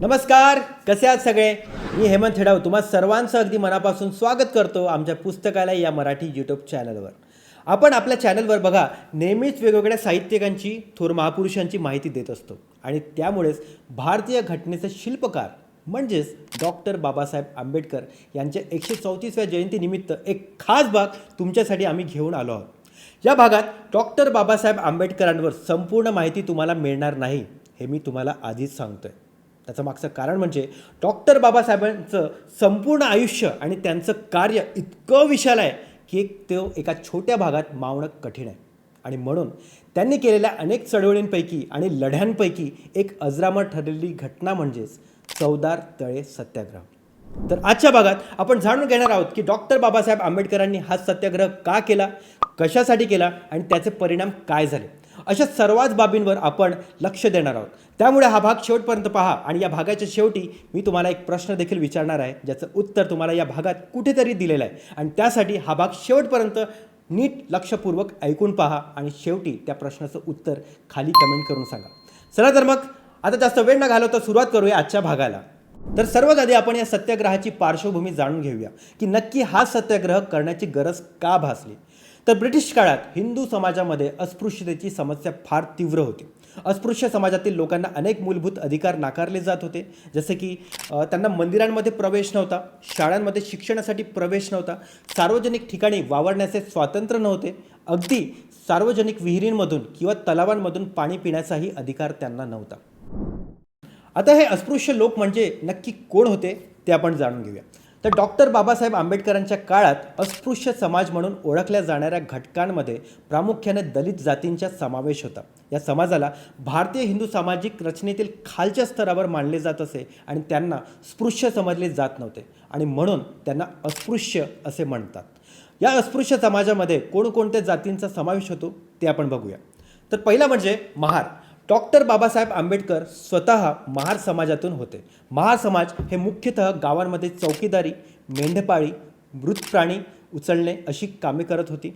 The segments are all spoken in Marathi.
नमस्कार कसे आहात सगळे? मी हेमंत हेडाव तुम्हा सर्वांचं अगदी मनापासून स्वागत करतो आमच्या पुस्तकालय या मराठी यूट्यूब चॅनलवर आपण आपल्या चॅनलवर बघा नेहमीच वेगवेगळ्या साहित्यिकांची थोर महापुरुषांची माहिती देत असतो. आणि त्यामुळेच भारतीय घटनेचे शिल्पकार म्हणजेच डॉक्टर बाबासाहेब आंबेडकर यांच्या एकशे चौतीसव्या जयंतीनिमित्त एक खास भाग तुमच्यासाठी आम्ही घेऊन आलो आहोत. या भागात डॉक्टर बाबासाहेब आंबेडकरांवर संपूर्ण माहिती तुम्हाला मिळणार नाही हे मी तुम्हाला आधीच सांगतोय. त्याचं मागचं कारण म्हणजे डॉक्टर बाबासाहेबांचं संपूर्ण आयुष्य आणि त्यांचं कार्य इतकं विशाल आहे की एक तो एका छोट्या भागात मावणं कठीण आहे. आणि म्हणून त्यांनी केलेल्या अनेक चळवळींपैकी आणि लढ्यांपैकी एक अजरामर ठरलेली घटना म्हणजेच चौदार तळे सत्याग्रह. तर आजच्या भागात आपण जाणून घेणार आहोत की डॉक्टर बाबासाहेब आंबेडकरांनी हा सत्याग्रह का केला कशासाठी केला आणि त्याचे परिणाम काय झाले. अशा सर्वच बाबींवर आपण लक्ष देणार आहोत. त्यामुळे हा भाग शेवटपर्यंत पहा आणि या भागाच्या शेवटी मी तुम्हाला एक प्रश्न देखील विचारणार आहे ज्याचं उत्तर तुम्हाला या भागात कुठेतरी दिलेलं आहे. आणि त्यासाठी हा भाग शेवटपर्यंत नीट लक्षपूर्वक ऐकून पहा आणि शेवटी त्या प्रश्नाचं उत्तर खाली कमेंट करून सांगा. चला तर मग आता जास्त वेळ न घालवता सुरुवात करूया आजच्या भागाला. तर सर्वात आधी आपण या सत्याग्रहाची पार्श्वभूमी जाणून घेऊया की नक्की हा सत्याग्रह करण्याची गरज का भासली? तर ब्रिटिश काळात हिंदू समाजामध्ये अस्पृश्यतेची समस्या फार तीव्र होती. अस्पृश्य समाजातील लोकांना अनेक मूलभूत अधिकार नाकारले जात होते. जसे की त्यांना मंदिरांमध्ये प्रवेश नव्हता शाळांमध्ये शिक्षणासाठी प्रवेश नव्हता सार्वजनिक ठिकाणी वावरण्याचे स्वातंत्र्य नव्हते अगदी सार्वजनिक विहिरींमधून किंवा तलावांमधून पाणी पिण्याचाही अधिकार त्यांना नव्हता. आता हे अस्पृश्य लोक म्हणजे नक्की कोण होते ते आपण जाणून घेऊया. तर डॉक्टर बाबासाहेब आंबेडकरांच्या काळात अस्पृश्य समाज म्हणून ओळखल्या जाणाऱ्या घटकांमध्ये प्रामुख्याने दलित जातींचा समावेश होता. या समाजाला भारतीय हिंदू सामाजिक रचनेतील खालच्या स्तरावर मानले जात असे आणि त्यांना स्पृश्य समजले जात नव्हते आणि म्हणून त्यांना अस्पृश्य असे म्हणतात. या अस्पृश्य समाजामध्ये कोणकोणत्या जातींचा समावेश होतो ते आपण बघूया. तर पहिला म्हणजे महार. डॉक्टर बाबासाहेब आंबेडकर स्वतः महार समाजातून होते. महार समाज हे मुख्यतः गावांमध्ये चौकीदारी मेंढपाळी मृत प्राणी उचलणे अशी कामे करत होती.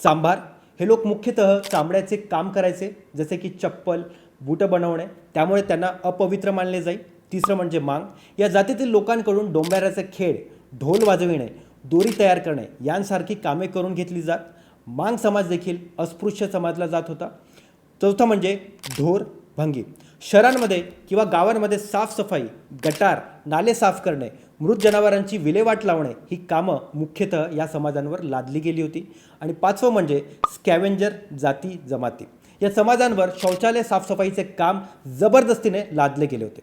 चांभार हे लोक मुख्यतः चामड्याचे काम करायचे जसे की चप्पल बूटं बनवणे त्यामुळे त्यांना अपवित्र मानले जाईल तिसरं म्हणजे मांग. या जातीतील लोकांकडून डोंबऱ्याचे खेळ ढोल वाजविणे दोरी तयार करणे यांसारखी कामे करून घेतली जात. मांग समाज देखील अस्पृश्य समाजला जात होता. चौथं म्हणजे ढोर भंगी. शहरांमध्ये किंवा गावांमध्ये साफसफाई गटार नाले साफ करणे मृत जनावरांची विल्हेवाट लावणे ही कामं मुख्यतः या समाजांवर लादली गेली होती. आणि पाचवं म्हणजे स्कॅवेंजर जाती जमाती. या समाजांवर शौचालय साफसफाईचे काम जबरदस्तीने लादले गेले होते.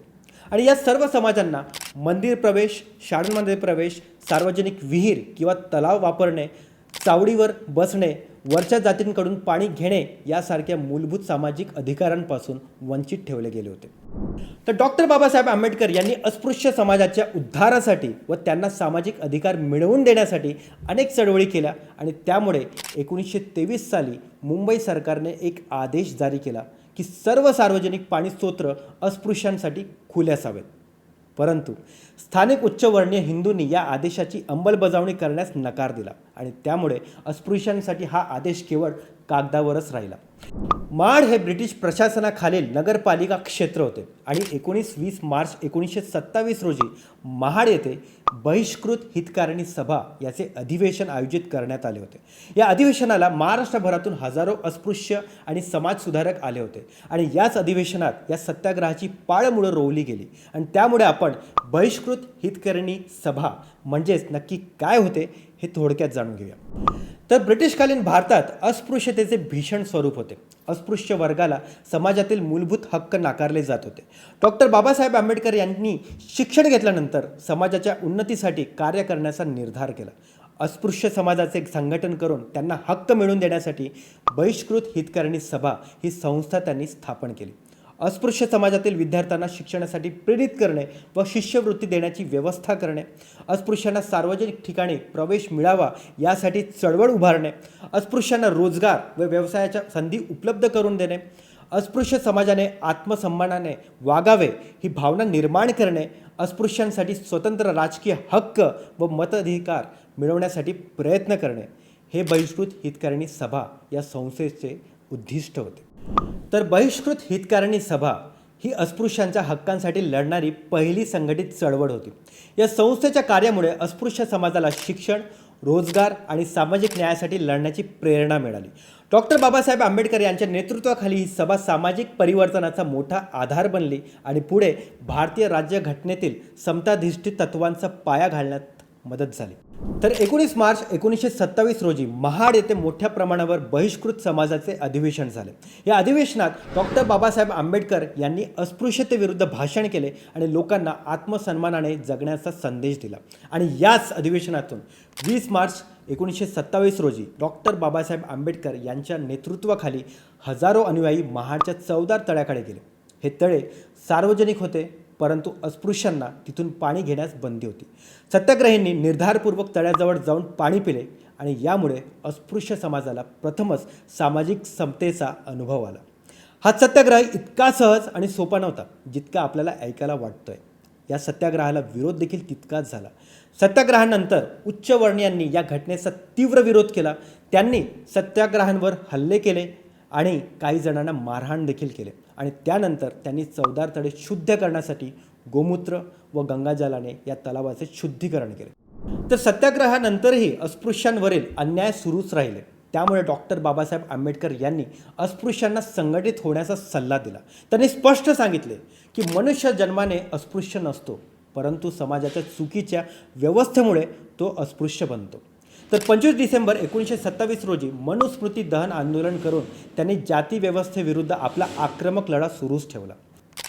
आणि या सर्व समाजांना मंदिर प्रवेश शाळांमध्ये प्रवेश सार्वजनिक विहीर किंवा तलाव वापरणे चावडीवर बसणे वरच्या जातींकडून पाणी घेणे यासारख्या मूलभूत सामाजिक अधिकारांपासून वंचित ठेवले गेले होते. तर डॉक्टर बाबासाहेब आंबेडकर यांनी अस्पृश्य समाजाच्या उद्धारासाठी व त्यांना सामाजिक अधिकार मिळवून देण्यासाठी अनेक चळवळी केल्या आणि त्यामुळे एकोणीसशे तेवीस साली मुंबई सरकारने एक आदेश जारी केला की सर्व सार्वजनिक पाणी स्त्रोत्र अस्पृश्यांसाठी खुले असावेत. परंतु स्थानिक उच्चवर्णीय हिंदूंनी या आदेशाची अंमलबजावणी करण्यास नकार दिला आणि त्यामुळे अस्पृश्यांसाठी हा आदेश केवळ कागदावरच राहिला. माड हे ब्रिटिश प्रशासनाखालील नगरपालिका क्षेत्र होते आणि एकोणीस वीस मार्च एकोणीसशे सत्तावीस रोजी महाड येथे बहिष्कृत हितकारिणी सभा याचे अधिवेशन आयोजित करण्यात आले होते. या अधिवेशनाला महाराष्ट्रभरातून हजारो अस्पृश्य आणि समाजसुधारक आले होते आणि याच अधिवेशनात या सत्याग्रहाची पाळमुळं रोवली गेली आणि त्यामुळे आपण बहिष्कृत हितकारिणी सभा म्हणजेच नक्की काय होते हे थोडक्यात जाणून घेऊया. तर ब्रिटिशकालीन भारतात अस्पृश्यतेचे भीषण स्वरूप होते. अस्पृश्य वर्गाला समाजातील मूलभूत हक्क नाकारले जात होते. डॉक्टर बाबासाहेब आंबेडकर यांनी शिक्षण घेतल्यानंतर समाजाच्या उन्नतीसाठी कार्य करण्याचा निर्धार केला. अस्पृश्य समाजाचे संघटन करून त्यांना हक्क मिळवून देण्यासाठी बहिष्कृत हितकारिणी सभा ही संस्था त्यांनी स्थापन केली. अस्पृश्य समाजातील विद्यार्थ्यांना शिक्षणासाठी प्रेरित करणे व शिष्यवृत्ती देण्याची व्यवस्था करणे. अस्पृश्यांना सार्वजनिक ठिकाणी प्रवेश मिळावा यासाठी चळवळ उभारणे. अस्पृश्यांना रोजगार व व्यवसायाच्या संधी उपलब्ध करून देणे. अस्पृश्य समाजाने आत्मसन्मानाने वागावे ही भावना निर्माण करणे. अस्पृश्यांसाठी स्वतंत्र राजकीय हक्क व मताधिकार मिळवण्यासाठी प्रयत्न करणे. हे बहिष्कृत हितकारिणी सभा या संस्थेचे उद्दिष्ट होते. तर बहिष्कृत हितकारिणी सभा ही अस्पृश्यांच्या हक्कांसाठी लढणारी पहिली संघटित चळवळ होती. या संस्थेच्या कार्यामुळे अस्पृश्य समाजाला शिक्षण रोजगार आणि सामाजिक न्यायासाठी लढण्याची प्रेरणा मिळाली. डॉक्टर बाबासाहेब आंबेडकर यांच्या नेतृत्वाखाली ही सभा सामाजिक परिवर्तनाचा मोठा आधार बनली आणि पुढे भारतीय राज्यघटनेतील समताधिष्ठित तत्वांचा पाया घालण्यात मदत झाली. तर एकोणीस मार्च एकोणीसशे सत्तावीस रोजी महाड येथे मोठ्या प्रमाणावर बहिष्कृत समाजाचे अधिवेशन झाले. या अधिवेशनात डॉक्टर बाबासाहेब आंबेडकर यांनी अस्पृश्यतेविरुद्ध भाषण केले आणि लोकांना आत्मसन्मानाने जगण्याचा संदेश दिला. आणि याच अधिवेशनातून वीस मार्च एकोणीसशे सत्तावीस रोजी डॉक्टर बाबासाहेब आंबेडकर यांच्या नेतृत्वाखाली हजारो अनुयायी महाडच्या चौदार तळ्याकडे गेले. हे तळे सार्वजनिक होते परंतु अस्पृश्यांना तिथून पाणी घेण्यास बंदी होती. सत्याग्रहींनी निर्धारपूर्वक तळ्याजवळ जाऊन पाणी पिले आणि यामुळे अस्पृश्य समाजाला प्रथमच सामाजिक समतेचा अनुभव आला. हा सत्याग्रह इतका सहज आणि सोपा नव्हता जितका आपल्याला ऐकायला वाटतोय. या सत्याग्रहाला विरोध देखील तितकाच झाला. सत्याग्रहानंतर उच्चवर्णीयांनी या घटनेचा तीव्र विरोध केला. त्यांनी सत्याग्रहांवर हल्ले केले आणि काही जणांना मारहाण देखील केले. आणि त्यानंतर त्यांनी चवदार तळे शुद्ध करण्यासाठी गोमूत्र व गंगाजलाने या तलावाचे शुद्धीकरण केले. तर सत्याग्रहानंतरही अस्पृश्यांवरील अन्याय सुरूच राहिले. त्यामुळे डॉक्टर बाबासाहेब आंबेडकर यांनी अस्पृश्यांना संघटित होण्याचा सल्ला दिला. त्यांनी स्पष्ट सांगितले की मनुष्य जन्माने अस्पृश्य नसतो परंतु समाजाच्या चुकीच्या व्यवस्थेमुळे तो अस्पृश्य बनतो. तर पंचवीस डिसेंबर एकोणीसशे सत्तावीस रोजी मनुस्मृती दहन आंदोलन करून त्यांनी जाती व्यवस्थेविरुद्ध आपला आक्रमक लढा सुरूच ठेवला.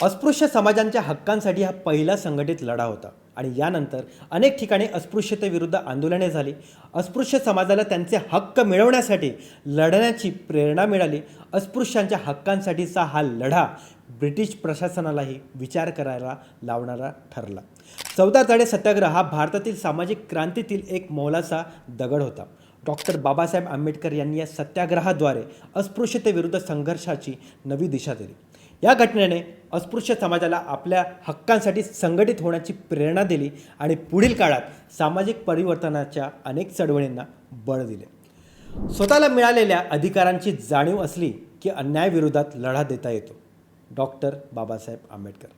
अस्पृश्य समाजांच्या हक्कांसाठी हा पहिला संघटित लढा होता आणि यानंतर अनेक ठिकाणी अस्पृश्यतेविरुद्ध आंदोलने झाली. अस्पृश्य समाजाला त्यांचे हक्क मिळवण्यासाठी लढण्याची प्रेरणा मिळाली. अस्पृश्यांच्या हक्कांसाठीचा हा लढा ब्रिटिश प्रशासनालाही विचार करायला लावणारा ठरला. चौदा तळे सत्याग्रह हा भारतातील सामाजिक क्रांतीतील एक मोलाचा दगड होता. डॉक्टर बाबासाहेब आंबेडकर यांनी या सत्याग्रहाद्वारे अस्पृश्यतेविरुद्ध संघर्षाची नवी दिशा दिली. या घटनेने अस्पृश्य समाजाला आपल्या हक्कांसाठी संघटित होण्याची प्रेरणा दिली आणि पुढील काळात सामाजिक परिवर्तनाच्या अनेक चळवळींना बळ दिले. स्वतःला मिळालेल्या अधिकारांची जाणीव असली की अन्यायाविरोधात लढा देता येतो. डॉक्टर बाबासाहेब आंबेडकर.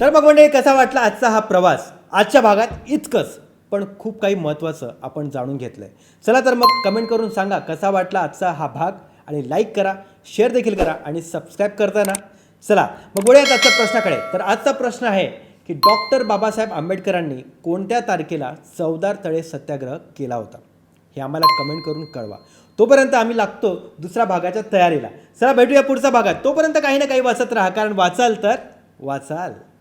तर मग म्हणजे कसा वाटला आजचा हा प्रवास? आजच्या भागात इतकंच पण खूप काही महत्त्वाचं आपण जाणून घेतलं आहे चला तर मग कमेंट करून सांगा कसा वाटला आजचा हा भाग आणि लाईक करा शेअर देखील करा आणि सबस्क्राईब करताना चला मग बोलूयात आजच्या प्रश्नाकडे. तर आजचा प्रश्न आहे की डॉक्टर बाबासाहेब आंबेडकरांनी कोणत्या तारखेला चौदार तळे सत्याग्रह केला होता? हे आम्हाला कमेंट करून कळवा. तोपर्यंत आम्ही लागतो दुसऱ्या भागाच्या तयारीला. चला भेटूया पुढच्या भागात. तोपर्यंत काही ना काही वाचत राहा कारण वाचाल तर वाचाल.